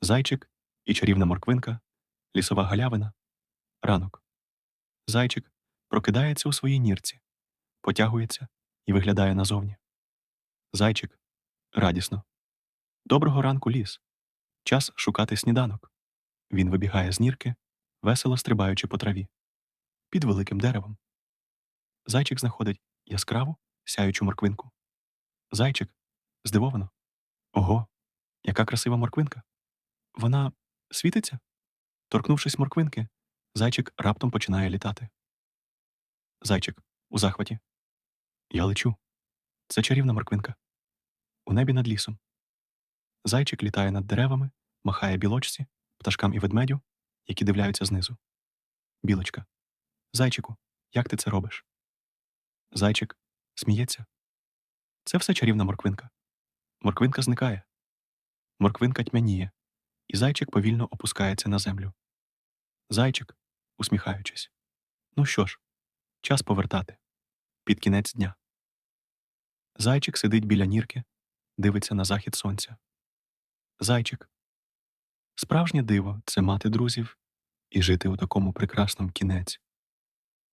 Зайчик і чарівна морквинка, лісова галявина, ранок. Зайчик прокидається у своїй нірці, потягується і виглядає назовні. Зайчик радісно. Доброго ранку, ліс. Час шукати сніданок. Він вибігає з нірки, весело стрибаючи по траві. Під великим деревом. Зайчик знаходить яскраву, сяючу морквинку. Зайчик здивовано. Ого, яка красива морквинка. Вона світиться? Торкнувшись морквинки, зайчик раптом починає літати. Зайчик у захваті. Я лечу. Це чарівна морквинка. У небі над лісом. Зайчик літає над деревами, махає білочці, пташкам і ведмедю, які дивляються знизу. Білочка. Зайчику, як ти це робиш? Зайчик сміється. Це все чарівна морквинка. Морквинка зникає. Морквинка тьмяніє, і зайчик повільно опускається на землю. Зайчик, усміхаючись. Ну що ж, час повертати. Під кінець дня. Зайчик сидить біля нірки, дивиться на захід сонця. Зайчик. Справжнє диво це мати друзів і жити у такому прекрасному кінець.